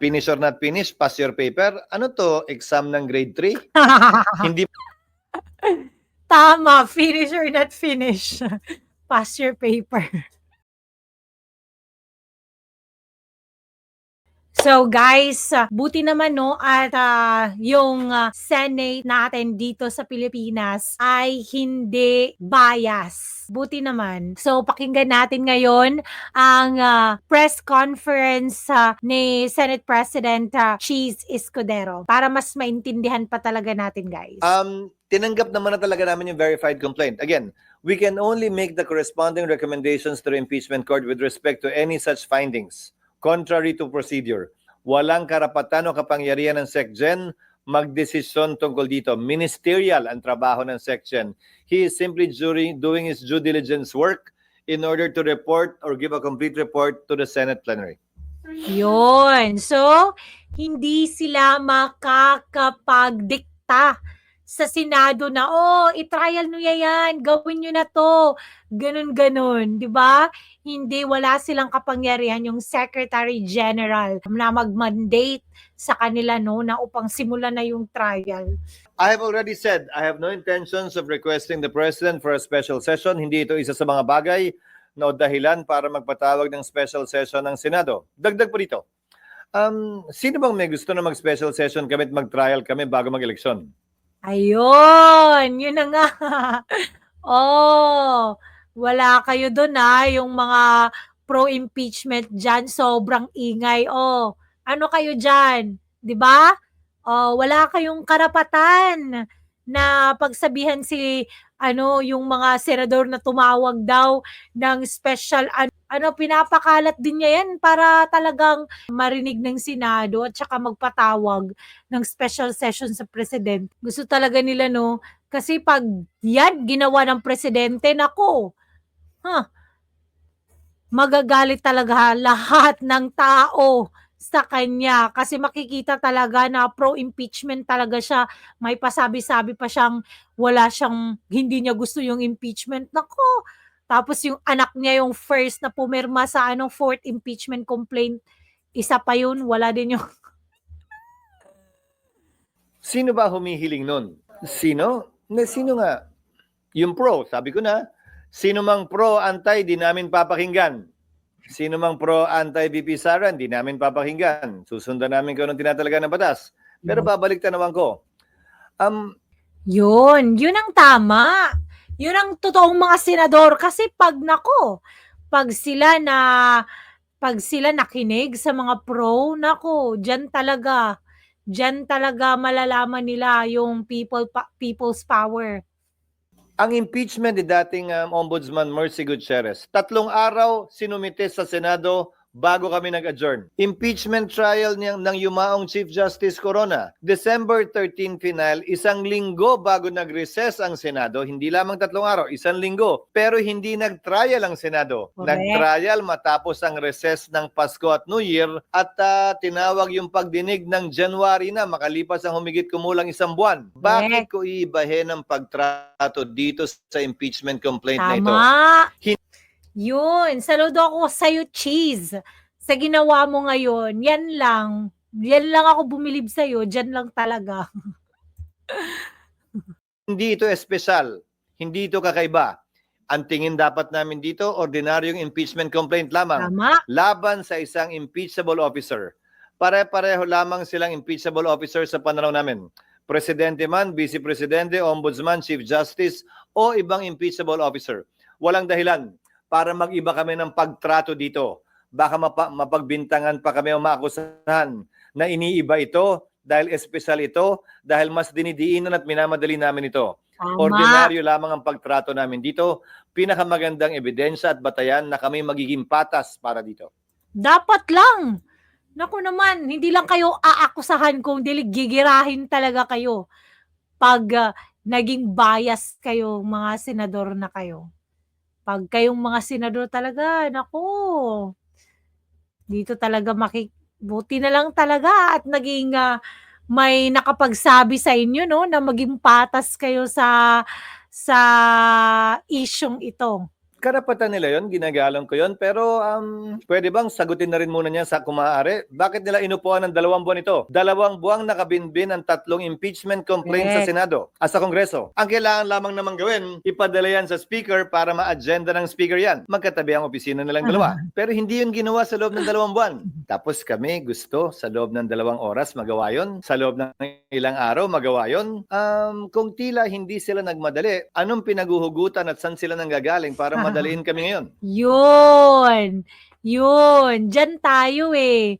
finish or not finish, pass your paper. Ano to, exam ng grade 3? Hindi Tama, finish or not finish. Pass your paper. So guys, ah, buti naman no at ah, yung ah, Senate natin dito sa Pilipinas ay hindi bias. Buti naman. So pakinggan natin ngayon ang ah, press conference ah, ni Senate President ah, Cheese Escudero para mas maintindihan pa talaga natin guys. Um, tinanggap naman na talaga namin yung verified complaint. Again, we can only make the corresponding recommendations to the impeachment court with respect to any such findings. Contrary to procedure, walang karapatan o kapangyarihan ng SecGen magdesisyon tungkol dito. Ministerial ang trabaho ng SecGen. He is simply doing his due diligence work in order to report or give a complete report to the Senate plenary. Yun. So, hindi sila makakapagdikta sa Senado na, oh, i-trial nyo yan, gawin nyo na to, ganun ganun, di ba? Hindi, wala silang kapangyarihan yung Secretary General na mag-mandate sa kanila, no, na upang simulan na yung trial. I have already said I have no intentions of requesting the President for a special session. Hindi ito isa sa mga bagay na dahilan para magpatawag ng special session ng Senado. Dagdag po dito. Um, sino bang may gusto na mag-special session kami at mag-trial kami bago mag-eleksyon? Ayun, yun na nga. oh, wala kayo doon ha, yung mga pro-impeachment dyan, sobrang ingay. Oh, ano kayo dyan? 'Di ba? Oh, wala kayong karapatan na pagsabihan si ano yung mga senador na tumawag daw ng special an- ano pinapakalat din niya yan para talagang marinig ng Senado at saka magpatawag ng special session sa president. Gusto talaga nila no kasi pag yan ginawa ng presidente nako. Huh, magagalit talaga lahat ng tao sa kanya kasi makikita talaga na pro-impeachment talaga siya. May pasabi-sabi pa siyang wala siyang hindi niya gusto yung impeachment. Nako, tapos yung anak niya yung first na pumirma sa anong fourth impeachment complaint. Isa pa yun, wala din yung Sino ba humihiling nun? Sino? Na, sino nga? Yung pro, sabi ko na. Sino mang pro, anti, di namin papakinggan. Sino mang pro, anti, VP Sara, di namin papakinggan. Susundan namin kung anong tinatalaga ng batas. Pero babalik tanawan ko. Um, Yun, yun ang tama. Yun ang totoong mga senador kasi pag nako, pag sila na pag sila nakinig sa mga pro, nako, diyan talaga diyan talaga malalaman nila yung people pa- people's power. Ang impeachment ni dating um, Ombudsman Mercy Gutierrez, tatlong araw sinumite sa Senado bago kami nag-adjourn. Impeachment trial niyang, ng yumaong Chief Justice Corona. December 13 final, isang linggo bago nag-recess ang Senado, hindi lamang tatlong araw, isang linggo. Pero hindi nag-trial ang Senado. Correct. Nag-trial matapos ang recess ng Pasko at New Year at ah, tinawag yung pagdinig ng January na makalipas ang humigit kumulang isang buwan. Bakit ko iibahin ang pagtrato dito sa impeachment complaint na ito? Tama. Yun, saludo ako sa iyo, Cheese. Sa ginawa mo ngayon, yan lang. Yan lang ako bumilib sa iyo, diyan lang talaga. Hindi ito espesyal. Hindi ito kakaiba. Ang tingin dapat namin dito, ordinaryong impeachment complaint lamang. Tama. laban sa isang impeachable officer. Pare-pareho lamang silang impeachable officer sa pananaw namin. Presidente man, Vice Presidente, Ombudsman, Chief Justice o ibang impeachable officer. Walang dahilan para mag-iba kami ng pagtrato dito. Baka mapa- mapagbintangan pa kami o maakusahan na iniiba ito dahil espesyal ito, dahil mas dinidiinan at minamadali namin ito. Tama. Ordinaryo lamang ang pagtrato namin dito. Pinakamagandang ebidensya at batayan na kami magiging patas para dito. Dapat lang. Naku naman, hindi lang kayo aakusahan kung dili gigirahin talaga kayo pag ah, naging bias kayo mga senador na kayo. Pag kayong mga senador talaga, naku, dito talaga maki buti na lang talaga at naging ah, may nakapagsabi sa inyo no na maging patas kayo sa sa isyong ito. Karapatan nila yon, ginagalang ko yon. Pero um, pwede bang sagutin na rin muna niya sa kumaari? Bakit nila inupuan ng dalawang buwan ito? Dalawang buwang nakabinbin ang tatlong impeachment complaints sa. Senado at sa Kongreso. Ang kailangan lamang naman gawin, ipadala yan sa Speaker para ma-agenda ng Speaker yan. Magkatabi ang opisina nilang dalawa. Pero hindi yun ginawa sa loob ng dalawang buwan. Tapos kami gusto sa loob ng dalawang oras magawa yon, sa loob ng ilang araw magawa yon. Um, kung tila hindi sila nagmadali, anong pinaguhugutan at saan sila nanggagaling para madaliin kami ngayon? Yun. Yun. Diyan tayo eh.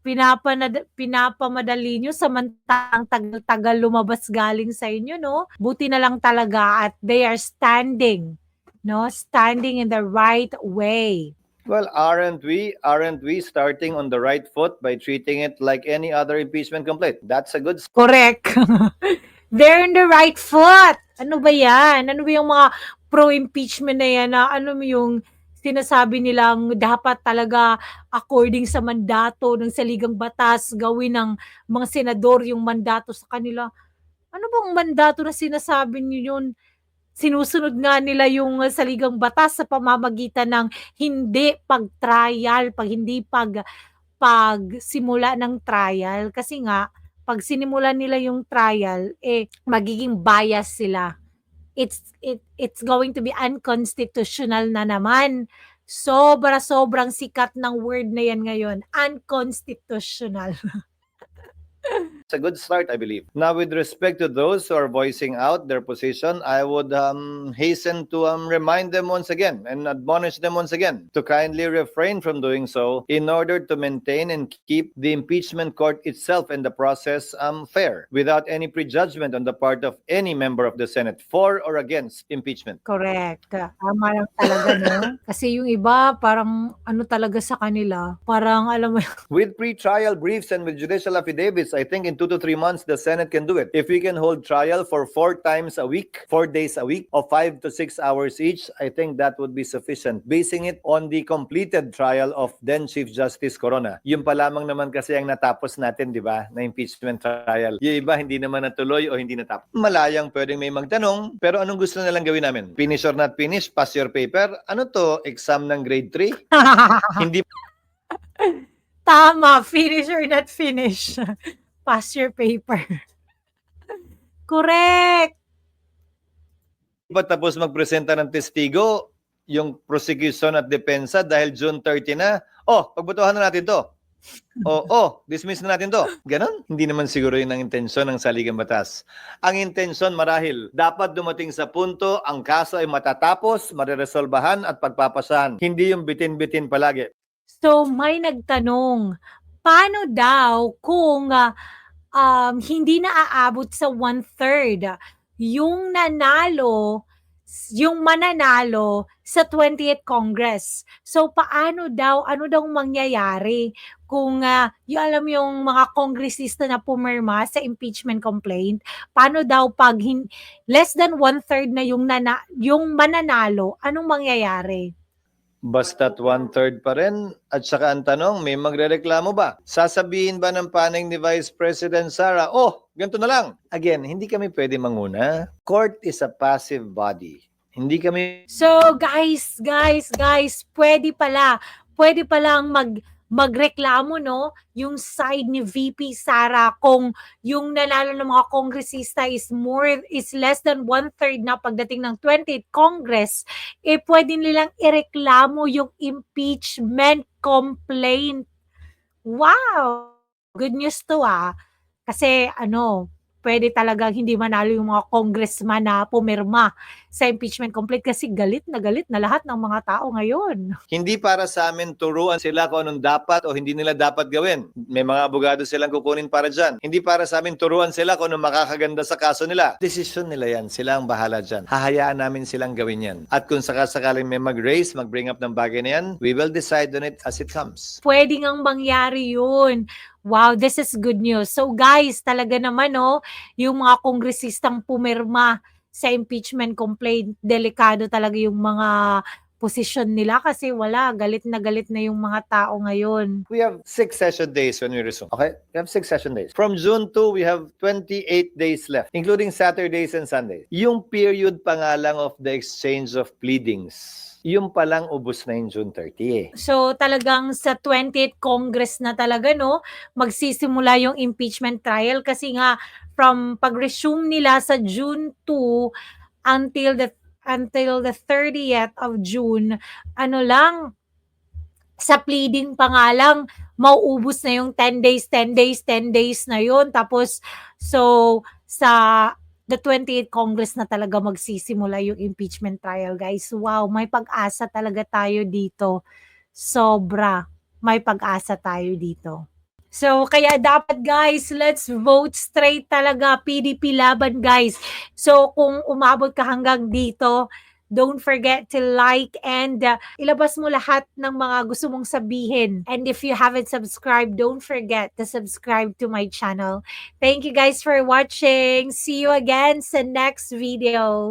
Pinapanad pinapamadali nyo samantalang tagal-tagal lumabas galing sa inyo, no? Buti na lang talaga at they are standing, no? Standing in the right way. Well, aren't we aren't we starting on the right foot by treating it like any other impeachment complaint? That's a good Correct. They're in the right foot. Ano ba yan? Ano ba yung mga pro-impeachment na yan na ano yung sinasabi nilang dapat talaga according sa mandato ng saligang batas gawin ng mga senador yung mandato sa kanila. Ano bang mandato na sinasabi niyo yun? Sinusunod nga nila yung saligang batas sa pamamagitan ng hindi pag-trial, pag hindi pag pagsimula ng trial kasi nga pag sinimulan nila yung trial eh magiging bias sila. It's it it's going to be unconstitutional na naman. Sobra sobrang sikat ng word na yan ngayon, unconstitutional. It's a good start, I believe. Now, with respect to those who are voicing out their position, I would um, hasten to um, remind them once again and admonish them once again to kindly refrain from doing so in order to maintain and keep the impeachment court itself and the process um, fair without any prejudgment on the part of any member of the Senate for or against impeachment. Correct. Tama lang talaga, no? Kasi yung iba, parang ano talaga sa kanila, parang alam mo, With pre-trial briefs and with judicial affidavits, I think in two to three months, the Senate can do it. If we can hold trial for four times a week, four days a week, of five to six hours each, I think that would be sufficient. Basing it on the completed trial of then Chief Justice Corona. Yun pa lamang naman kasi ang natapos natin, di ba, na impeachment trial. Yung iba, hindi naman natuloy o hindi natapos. Malayang pwedeng may magtanong, pero anong gusto nilang gawin namin? Finish or not finish? Pass your paper? Ano to? Exam ng grade 3? hindi Tama, finish or not finish. Pass your paper. Correct. ba tapos magpresenta ng testigo yung prosecution at depensa dahil June 30 na? Oh, pagbutuhan na natin to. Oh, oh, dismiss na natin to. Ganon? Hindi naman siguro yun ang intensyon ng saligang batas. Ang intensyon marahil, dapat dumating sa punto ang kaso ay matatapos, mareresolbahan at pagpapasahan. Hindi yung bitin-bitin palagi. So, may nagtanong, paano daw kung ah, um, hindi na aabot sa one-third yung nanalo, yung mananalo sa 20th Congress. So, paano daw, ano daw mangyayari kung, ah, yung alam yung mga kongresista na pumirma sa impeachment complaint, paano daw pag hin- less than one-third na yung, nana- yung mananalo, anong mangyayari? Basta't one-third pa rin. At saka ang tanong, may magrereklamo ba? Sasabihin ba ng panig ni Vice President Sara, oh, ganito na lang. Again, hindi kami pwede manguna. Court is a passive body. Hindi kami So guys, guys, guys, pwede pala, pwede palang mag magreklamo no? Yung side ni VP Sara kung yung nanalo ng mga kongresista is more is less than one third na pagdating ng 20th Congress eh pwede nilang ireklamo yung impeachment complaint. Wow! Good news to ah. Kasi ano pwede talagang hindi manalo yung mga congressman na pumirma sa impeachment complaint kasi galit na galit na lahat ng mga tao ngayon. Hindi para sa amin turuan sila kung anong dapat o hindi nila dapat gawin. May mga abogado silang kukunin para dyan. Hindi para sa amin turuan sila kung anong makakaganda sa kaso nila. Desisyon nila yan. Sila ang bahala dyan. Hahayaan namin silang gawin yan. At kung sakasakaling may mag-raise, mag-bring up ng bagay na yan, we will decide on it as it comes. Pwede ngang mangyari yun. Wow, this is good news. So guys, talaga naman no, yung mga kongresistang pumirma sa impeachment complaint, delikado talaga yung mga posisyon nila kasi wala, galit na galit na yung mga tao ngayon. We have six session days when we resume. Okay? We have six session days. From June 2, we have 28 days left, including Saturdays and Sundays. Yung period pa nga lang of the exchange of pleadings Yung palang ubos na yung June 30 eh. So talagang sa 20th Congress na talaga no, magsisimula yung impeachment trial kasi nga from pag-resume nila sa June 2 until the until the 30th of June, ano lang sa pleading pa nga lang mauubos na yung 10 days, 10 days, 10 days na yun. Tapos so sa the 28th Congress na talaga magsisimula yung impeachment trial, guys. Wow, may pag-asa talaga tayo dito. Sobra. May pag-asa tayo dito. So, kaya dapat guys, let's vote straight talaga. PDP laban guys. So, kung umabot ka hanggang dito, don't forget to like and uh, ilabas mo lahat ng mga gusto mong sabihin. And if you haven't subscribed, don't forget to subscribe to my channel. Thank you guys for watching. See you again sa next video.